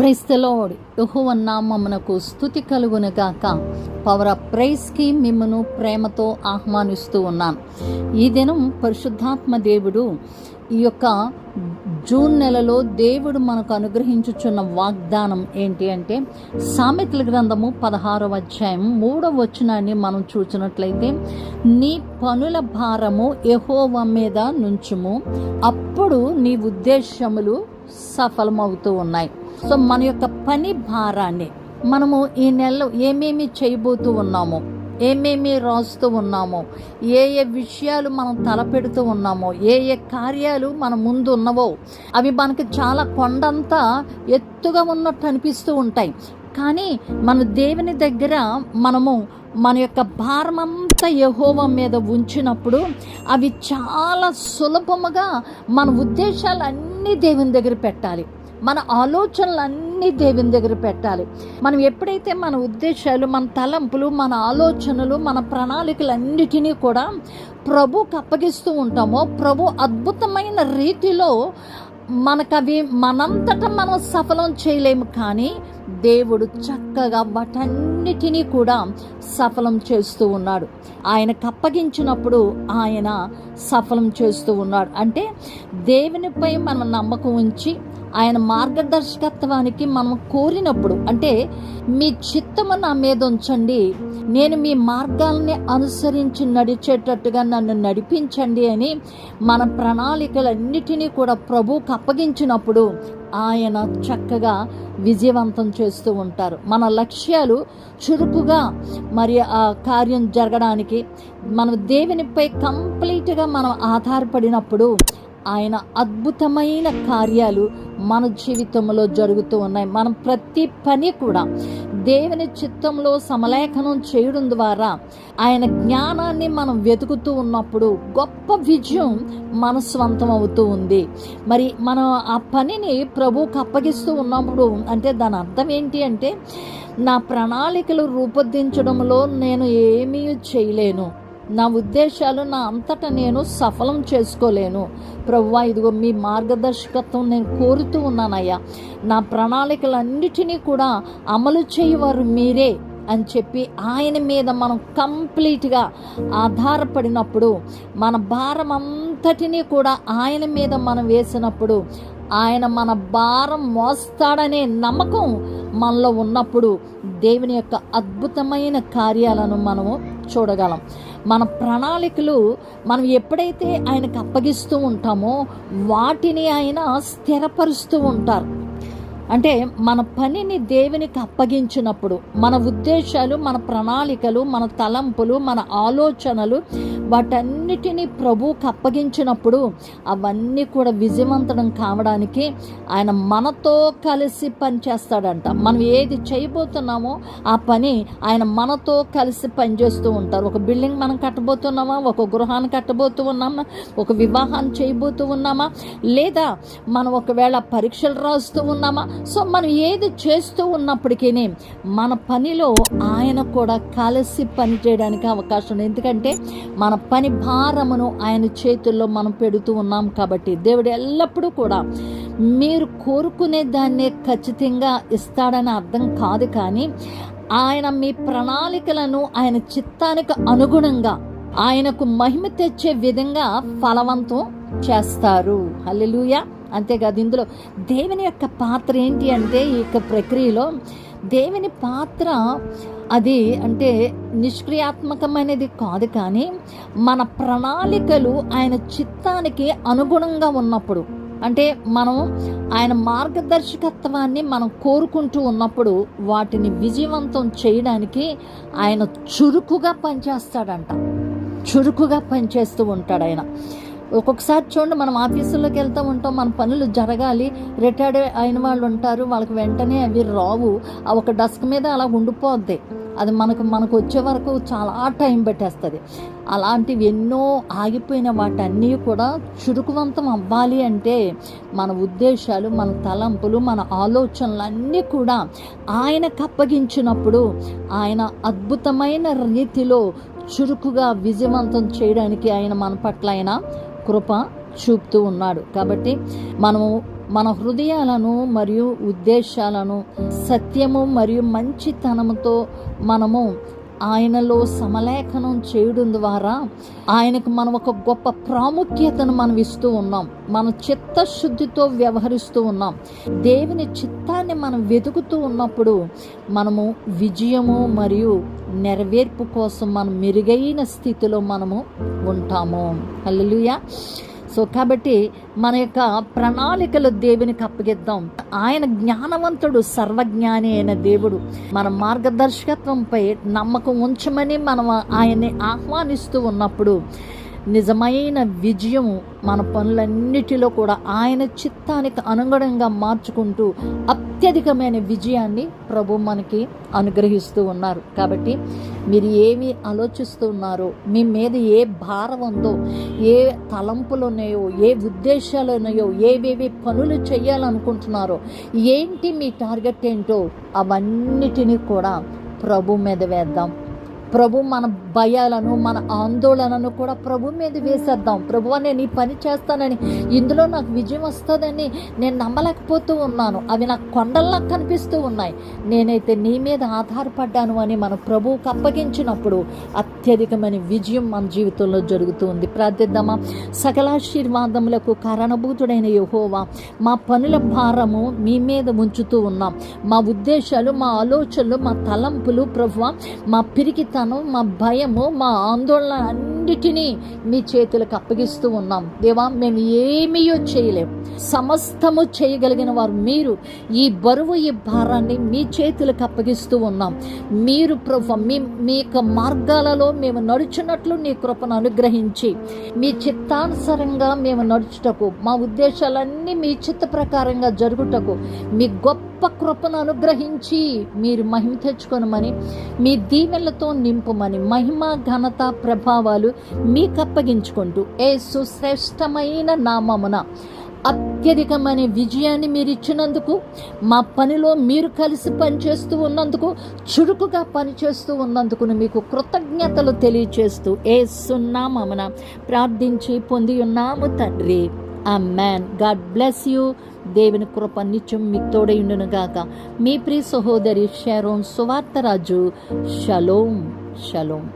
ప్రైస్తలోడ్ యహోవ స్థుతి కలుగును గాక పవర్ ఆఫ్ ప్రైస్కి మిమ్మను ప్రేమతో ఆహ్వానిస్తూ ఉన్నాను ఈ దినం పరిశుద్ధాత్మ దేవుడు ఈ యొక్క జూన్ నెలలో దేవుడు మనకు అనుగ్రహించుచున్న వాగ్దానం ఏంటి అంటే సామెతల గ్రంథము పదహారవ అధ్యాయం మూడవ వచనాన్ని మనం చూసినట్లయితే నీ పనుల భారము ఎహోవ మీద నుంచుము. అప్పుడు నీ ఉద్దేశములు సఫలమవుతూ ఉన్నాయి. సో మన యొక్క పని భారాన్ని మనము ఈ నెలలో ఏమేమి చేయబోతూ ఉన్నామో ఏమేమి రాస్తూ ఉన్నామో ఏ ఏ విషయాలు మనం తలపెడుతూ ఉన్నామో ఏ ఏ కార్యాలు మన ముందు ఉన్నవో అవి మనకి చాలా కొండంతా ఎత్తుగా ఉన్నట్టు అనిపిస్తూ ఉంటాయి. కానీ మన దేవుని దగ్గర మనము మన యొక్క భారమంతా యహోవ మీద ఉంచినప్పుడు అవి చాలా సులభముగా మన ఉద్దేశాలు అన్నీ దేవుని దగ్గర పెట్టాలి. మన ఆలోచనలన్నీ దేవుని దగ్గర పెట్టాలి. మనం ఎప్పుడైతే మన ఉద్దేశాలు మన తలంపులు మన ఆలోచనలు మన ప్రణాళికలన్నిటినీ కూడా ప్రభుకి అప్పగిస్తూ ఉంటామో ప్రభు అద్భుతమైన రీతిలో మనకవి మనంతట మనం సఫలం చేయలేము కానీ దేవుడు చక్కగా వాటన్నిటినీ కూడా సఫలం చేస్తూ ఉన్నాడు. ఆయనకు అప్పగించినప్పుడు ఆయన సఫలం చేస్తూ ఉన్నాడు. అంటే దేవునిపై మనం నమ్మకం ఉంచి ఆయన మార్గదర్శకత్వానికి మనం కోరినప్పుడు అంటే మీ చిత్తము నా మీద ఉంచండి నేను మీ మార్గాల్ని అనుసరించి నడిచేటట్టుగా నన్ను నడిపించండి అని మన ప్రణాళికలన్నిటినీ కూడా ప్రభువుకు అప్పగించినప్పుడు ఆయన చక్కగా విజయవంతం చేస్తూ ఉంటారు. మన లక్ష్యాలు చురుకుగా మరి ఆ కార్యం జరగడానికి మనం దేవునిపై కంప్లీట్గా మనం ఆధారపడినప్పుడు ఆయన అద్భుతమైన కార్యాలు మన జీవితంలో జరుగుతూ ఉన్నాయి. మనం ప్రతి పని కూడా దేవుని చిత్తంలో సమలేఖనం చేయడం ద్వారా ఆయన జ్ఞానాన్ని మనం వెతుకుతూ ఉన్నప్పుడు గొప్ప విజయం మన స్వంతం అవుతూ ఉంది. మరి మనం ఆ పనిని ప్రభువుకు అప్పగిస్తూ ఉన్నప్పుడు అంటే దాని అర్థం ఏంటి అంటే నా ప్రణాళికలు రూపొందించడంలో నేను ఏమీ చేయలేను. నా ఉద్దేశాలు నా అంతటా నేను సఫలం చేసుకోలేను. ప్రవ్వా ఇదిగో మీ మార్గదర్శకత్వం నేను కోరుతూ ఉన్నానయ్యా. నా ప్రణాళికలన్నిటినీ కూడా అమలు చేయవారు మీరే అని చెప్పి ఆయన మీద మనం కంప్లీట్గా ఆధారపడినప్పుడు మన భారం అంతటినీ కూడా ఆయన మీద మనం వేసినప్పుడు ఆయన మన భారం మోస్తాడనే నమ్మకం మనలో ఉన్నప్పుడు దేవుని యొక్క అద్భుతమైన కార్యాలను మనము చూడగలం. మన ప్రణాళికలు మనం ఎప్పుడైతే ఆయనకు అప్పగిస్తూ ఉంటామో వాటిని ఆయన స్థిరపరుస్తూ ఉంటారు. అంటే మన పనిని దేవునికి అప్పగించినప్పుడు మన ఉద్దేశాలు మన ప్రణాళికలు మన తలంపులు మన ఆలోచనలు వాటన్నిటినీ ప్రభువుకి అప్పగించినప్పుడు అవన్నీ కూడా విజయవంతం కావడానికి ఆయన మనతో కలిసి పనిచేస్తాడంట. మనం ఏది చేయబోతున్నామో ఆ పని ఆయన మనతో కలిసి పనిచేస్తూ ఉంటారు. ఒక బిల్డింగ్ మనం కట్టబోతున్నామా? ఒక గృహాన్ని కట్టబోతూ ఉన్నామా? ఒక వివాహాన్ని చేయబోతూ ఉన్నామా? లేదా మనం ఒకవేళ పరీక్షలు రాస్తూ ఉన్నామా? సో మనం ఏది చేస్తూ ఉన్నప్పటికీ మన పనిలో ఆయన కూడా కలిసి పని చేయడానికి అవకాశం ఉంది. ఎందుకంటే మన పని భారమును ఆయన చేతుల్లో మనం పెడుతూ ఉన్నాం కాబట్టి దేవుడు ఎల్లప్పుడూ కూడా మీరు కోరుకునే దాన్నే ఖచ్చితంగా ఇస్తాడని అర్థం కాదు కానీ ఆయన మీ ప్రణాళికలను ఆయన చిత్తానికి అనుగుణంగా ఆయనకు మహిమ తెచ్చే విధంగా ఫలవంతం చేస్తారు. హల్లెలూయా. అంతేకాదు ఇందులో దేవుని యొక్క పాత్ర ఏంటి అంటే ఈ యొక్క ప్రక్రియలో దేవుని పాత్ర అది అంటే నిష్క్రియాత్మకమైనది కాదు కానీ మన ప్రణాళికలు ఆయన చిత్తానికి అనుగుణంగా ఉన్నప్పుడు అంటే మనం ఆయన మార్గదర్శకత్వాన్ని మనం కోరుకుంటూ ఉన్నప్పుడు వాటిని విజయవంతం చేయడానికి ఆయన చురుకుగా పనిచేస్తాడంట. చురుకుగా పనిచేస్తూ ఉంటాడు ఆయన. ఒక్కొక్కసారి చూడండి మనం ఆఫీసుల్లోకి వెళ్తూ ఉంటాం మన పనులు జరగాలి రిటైర్డ్ అయిన వాళ్ళు ఉంటారు వాళ్ళకి వెంటనే అవి రావు ఆ ఒక డస్క్ మీద అలా ఉండిపోద్ది. అది మనకు మనకు వచ్చే వరకు చాలా టైం పెట్టేస్తుంది. అలాంటివి ఎన్నో ఆగిపోయిన వాటన్నీ కూడా చురుకువంతం అవ్వాలి అంటే మన ఉద్దేశాలు మన తలంపులు మన ఆలోచనలు అన్నీ కూడా ఆయనకు అప్పగించినప్పుడు ఆయన అద్భుతమైన రీతిలో చురుకుగా విజయవంతం చేయడానికి ఆయన మన పట్ల ఆయన కృప చూపుతూ ఉన్నాడు. కాబట్టి మనము మన హృదయాలను మరియు ఉద్దేశాలను సత్యము మరియు మంచితనముతో మనము ఆయనలో సమలేఖనం చేయడం ద్వారా ఆయనకు మనం ఒక గొప్ప ప్రాముఖ్యతను మనం ఇస్తూ ఉన్నాం. మన చిత్తశుద్ధితో వ్యవహరిస్తూ ఉన్నాం. దేవుని చిత్తాన్ని మనం వెతుకుతూ ఉన్నప్పుడు మనము విజయము మరియు నెరవేర్పు కోసం మనం మెరుగైన స్థితిలో మనము ఉంటాము. హల్లెలూయా. సో కాబట్టి మన యొక్క ప్రణాళికలు దేవునికి అప్పగిద్దాం ఆయన జ్ఞానవంతుడు సర్వజ్ఞాని అయిన దేవుడు. మన మార్గదర్శకత్వంపై నమ్మకం ఉంచమని మనం ఆయన్ని ఆహ్వానిస్తూ ఉన్నప్పుడు నిజమైన విజయము మన పనులన్నిటిలో కూడా ఆయన చిత్తానికి అనుగుణంగా మార్చుకుంటూ అత్యధికమైన విజయాన్ని ప్రభు మనకి అనుగ్రహిస్తూ ఉన్నారు. కాబట్టి మీరు ఏమి ఆలోచిస్తూ ఉన్నారో మీ మీద ఏ భారం ఉందో ఏ తలంపులు ఉన్నాయో ఏ ఉద్దేశాలు ఉన్నాయో ఏవేవి పనులు చేయాలనుకుంటున్నారో ఏంటి మీ టార్గెట్ ఏంటో అవన్నిటినీ కూడా ప్రభు మీద వేద్దాం. ప్రభు మన భయాలను మన ఆందోళనను కూడా ప్రభు మీద వేసేద్దాం. ప్రభు నేను ఈ పని చేస్తానని ఇందులో నాకు విజయం వస్తుందని నేను నమ్మలేకపోతూ ఉన్నాను. అవి నాకు కొండల్లా కనిపిస్తూ ఉన్నాయి. నేనైతే నీ మీద ఆధారపడ్డాను అని మన ప్రభువుకు అప్పగించినప్పుడు అత్యధికమైన విజయం మన జీవితంలో జరుగుతుంది ప్రార్థిద్దామా? సకలాశీర్వాదములకు కారణభూతుడైన యహోవా మా పనుల భారము మీ మీద ఉంచుతూ ఉన్నాం. మా ఉద్దేశాలు మా ఆలోచనలు మా తలంపులు ప్రభువ మా చేస్తాను మా భయము మా ఆందోళన అన్నిటినీ మీ చేతులకు అప్పగిస్తూ ఉన్నాం. దేవా మేము ఏమీయో చేయలేము సమస్తము చేయగలిగిన వారు మీరు. ఈ బరువు ఈ భారాన్ని మీ చేతులకు అప్పగిస్తూ ఉన్నాం. మీరు ప్రభు మీ మీ యొక్క మార్గాలలో మేము నడుచున్నట్లు నీ కృపను అనుగ్రహించి మీ చిత్తానుసారంగా మేము నడుచుటకు మా ఉద్దేశాలన్నీ మీ చిత్త ప్రకారంగా జరుగుటకు మీ గొప్ప కృపను అనుగ్రహించి మీరు మహిమ తెచ్చుకొనమని మీ దీవెనలతో నింపుమని మహిమ ఘనత ప్రభావాలు మీకు అప్పగించుకుంటూ ఏ సుశ్రేష్టమైన నామమున అత్యధికమైన విజయాన్ని మీరు ఇచ్చినందుకు మా పనిలో మీరు కలిసి పనిచేస్తూ ఉన్నందుకు చురుకుగా పనిచేస్తూ ఉన్నందుకు మీకు కృతజ్ఞతలు తెలియచేస్తూ ఏ సున్నామన ప్రార్థించి పొంది ఉన్నాము తండ్రి. ఆ మ్యాన్ గాడ్ బ్లెస్ యూ. దేవుని కృప నిత్యం మీ తోడయుండును గాక. మీ ప్రియ సహోదరి షారోన్ సువార్తరాజు. షలోం. షలోం.